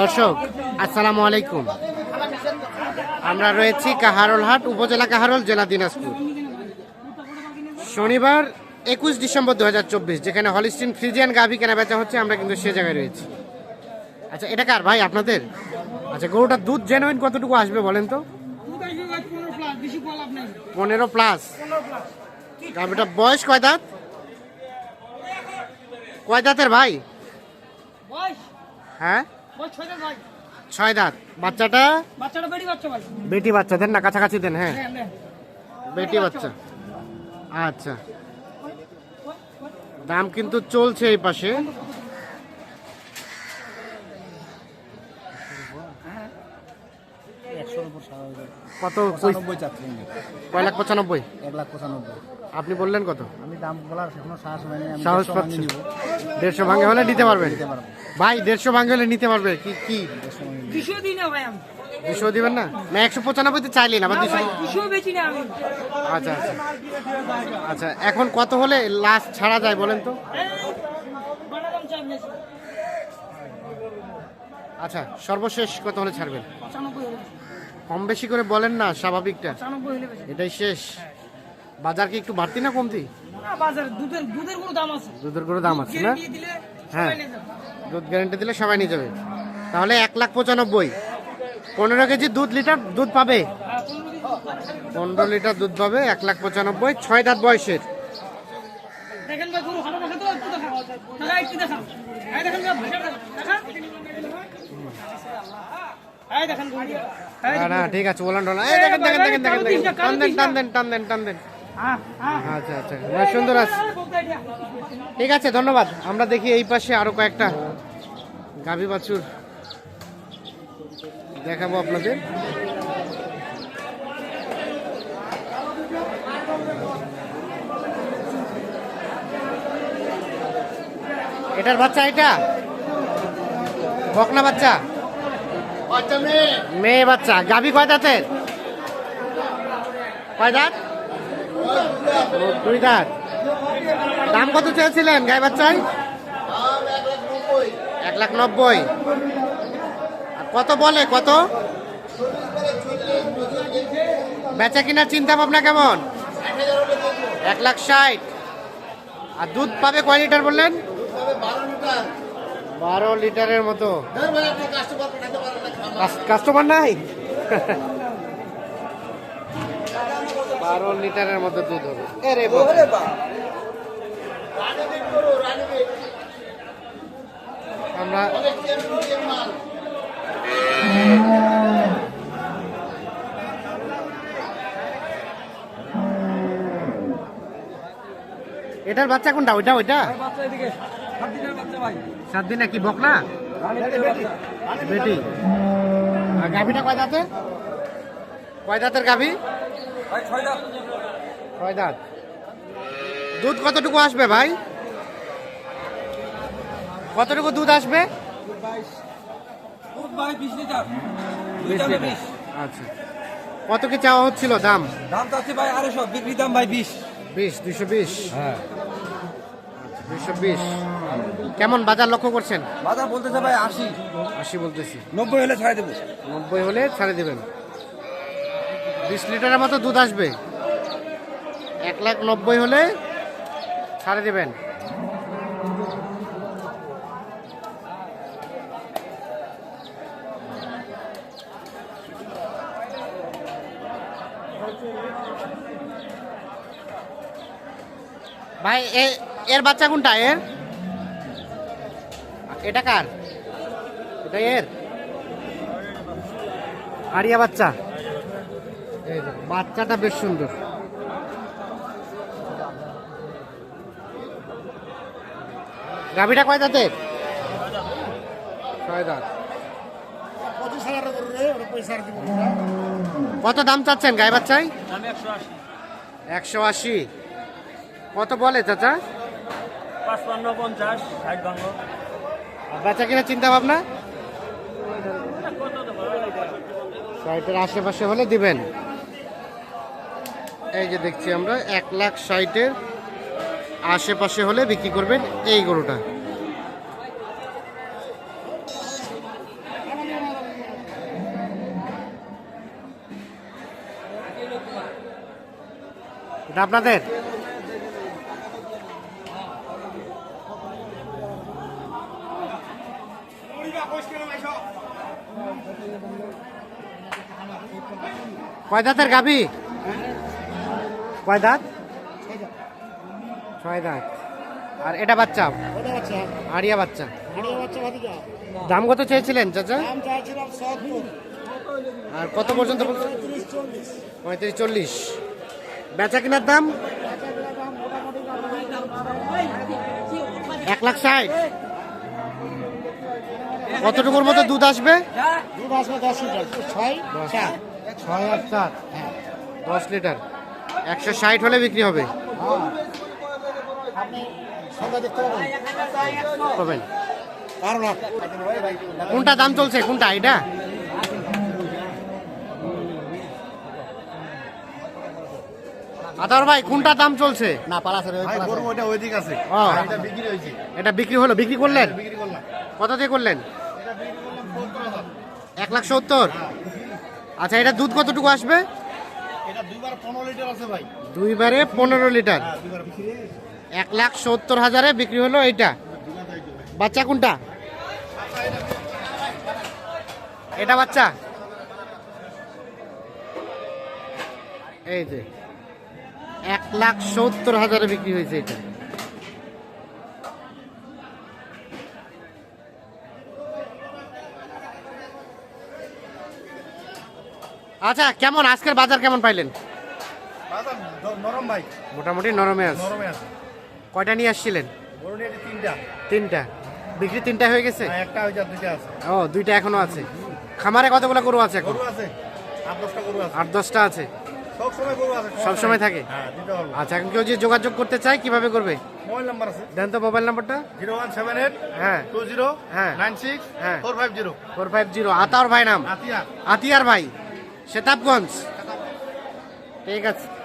দর্শক, আসসালামু আলাইকুম। আমরা রয়েছি কাহারোলহাট উপজেলা কাহারোল, জেলা দিনাজপুর। শনিবার একুশ ডিসেম্বর দু হাজার চব্বিশ, যেখানে হলিস্টিন ফ্রিজিয়ান গাভি কেনা বেচা হচ্ছে, আমরা কিন্তু সে জায়গায় রয়েছি। আচ্ছা এটা কার ভাই, আপনাদের? আচ্ছা গরুটার দুধ জেনুইন কতটুকু আসবে বলেন তো? পনেরো প্লাস গাভিটা বয়স কয় দাঁত? কয় দাঁতের ভাই? হ্যাঁ? ছয় দাঁত বাচ্চাটা? বাচ্চাটা বেড়ি বাচ্চা ভাই। বেটি বাচ্চা দেন না কাছাকাছি দেন হ্যাঁ। হ্যাঁ। বেটি বাচ্চা। আচ্ছা। দাম কিন্তু চলছে এই পাশে। কত? পঁচানব্বই কয় লাখ পঁচানব্বই? এক লাখ পঁচানব্বই। আপনি বললেন কত? আমি দাম বলার এখনও সাহস হয়নি সাহস দেড়শো পাচ্ছি দেড়শো ভাঙে হলে নিতে পারব। ভাই দেড়শো ভাঙে হলে নিতে পারবে? কি কি? দেড়শো দুশো দিই না ভাই আমি। দুশো দিবেন না? না একশো পঁচানব্বইতে চাইলেন আবার দুশো আচ্ছা আচ্ছা। আচ্ছা এখন কত হলে লাস্ট ছাড়া যায় বলেন তো। আচ্ছা সর্বশেষ কত হলে ছাড়বেন? কম বেশি করে বলেন না স্বাভাবিকটা। এটাই শেষ। বাজার কি একটু বাড়তি না কমতি? দুধের দুধের কোনো দাম আছে। দুধের করে দাম আছে না? হ্যাঁ। দুধ গ্যারান্টি দিলে সবাই নিয়ে যাবে। তাহলে এক লাখ পঁচানব্বই। পনেরো কেজি দুধ লিটার দুধ পাবে? পনেরো লিটার দুধ পাবে এক লাখ পঁচানব্বই ছয় দাঁত বয়সের। ঠিক আছে বলান টলান। দেখেন দেখেন দেখেন দেখেন। দেখেন টান দেন টান দেন টান দেন টান দেন। আচ্ছা আচ্ছা। না, সুন্দর আছে। ঠিক আছে ধন্যবাদ। আমরা দেখি এই পাশে আরও কয়েকটা গাভী বাছুর দেখাবো আপনাদের। এটার বাচ্চা এটা? বকনা বাচ্চা? মেয়ে বাচ্চা। গাভী কয় দাঁতের? কয় দাঁত? দুই দাঁত দাম কত চেয়েছিলেন গাই বাচ্চায়? এক লাখ নব্বই। আর কত বলে কত? বেচা কিনার চিন্তা ভাবনা কেমন? এক লাখ ষাট। আর দুধ পাবে কয় লিটার বললেন? বারো লিটারের মতো। কাস্টমার নাই? বারো লিটারের মতো দুধ হবে। আমরা এটার বাচ্চা কোনটা? ওইটা ওইটা? সাত দিন কি বক না বেটি। গাভিটা কয় দাঁতের? কয় দাঁতের গাভি? ছয় দাঁত। দুধ কতটুকু আসবে ভাই? কতটুকু দুধ আসবে। আচ্ছা। কত কি চাওয়া হচ্ছিল দাম? দাম তো আছে ভাই আড়াইশো। বিক্রি দাম ভাই বিশ। বিশ দুশো বিশ? হ্যাঁ। দুশো বিশ। কেমন বাজার লক্ষ্য করছেন? বাজার বলতেছে ভাই আশি। আশি বলতেছি। নব্বই হলে ছাড়ে দেবো। নব্বই হলে ছাড়ে দেবেন। বিশ লিটারের মতো দুধ আসবে। এক লাখ নব্বই হলে ছাড়ে দেবেন। ভাই এর বাচ্চা কোনটা? এর? এটা কার? এটা এর? আরিয়া বাচ্চা। বাচ্চাটা বেশ সুন্দর। গাভিটা কয় দাঁতের? ছয় দাঁত। কত দাম চাচ্ছেন গায়ে বাচ্চাই একশো আশি। কত বলে চাচা? পাঁচপান্ন পঞ্চাশ ষাট ভাঙো। আর বেচা কিনা চিন্তা ভাবনা? ষাটের আশেপাশে হলে দিবেন। এই যে দেখছি আমরা, এক লাখ ষাটের আশেপাশে হলে বিক্রি করবেন এই গরুটা। আপনাদের? কয় দাঁতের গাভী? কয় দাঁত? ছয় দাঁত। আর এটা বাচ্চা? আড়িয়া বাচ্চা। দাম কত চেয়েছিলেন চাচা? আর কত পর্যন্ত পঁয়ত্রিশ চল্লিশ। বেচা কেনার দাম? এক লাখ ষাট। কতটুকুর মতো দুধ আসবে? দুধ আসবে দশ লিটার। ছয়? চার। ছয় আর চার। দশ লিটার। একশো ষাট হলে বিক্রি হবে। হ্যাঁ পাবেন। কোনটা দাম চলছে? কোনটা এটা? আদার ভাই কোনটা দাম চলছে? না পালাসের ওই গরু ওটা ওইদিক আছে। এটা বিক্রি হয়েছে। এটা বিক্রি হলো? বিক্রি করলেন? বিক্রি করলাম। কত দিয়ে করলেন? এক লাখ সত্তর? আচ্ছা এটা দুধ কতটুকু আসবে? এটা দুইবার পনেরো লিটার আছে ভাই। দুইবারে পনেরো লিটার। হ্যাঁ, এক লাখ সত্তর হাজারে বিক্রি হলো এইটা। বাচ্চা কোনটা? এটা বাচ্চা? এই যে। এক লাখ সত্তর হাজারে বিক্রি হয়েছে এটা। আচ্ছা কেমন? আজকের বাজার কেমন পাইলেন? নরম ভাই। মোটামুটি নরমে আছে। নরমে আছে। কয়টা নিয়ে আসছিলেন? তিনটা। তিনটা। বিক্রি তিনটা হয়ে গেছে? হ্যাঁ, একটা দুইটা আছে। ও দুইটা এখনও আছে। খামারে কতগুলো গরু আছে এখন? আছে। আট দশটা আছে। সব সময় থাকে? হ্যাঁ আচ্ছা এখন কেউ যে যোগাযোগ করতে চায় কীভাবে করবে? মোবাইল নাম্বার আছে। দেন তো মোবাইল নাম্বারটা। জিরো ওয়ান সেভেন এইট হ্যাঁ। টু জিরো হ্যাঁ। নাইন সিক্স হ্যাঁ। Four five zero. Four five zero. আতার ভাই নাম? হাতিয়া আতিয়ার ভাই। সেতাবগঞ্জ। ঠিক আছে।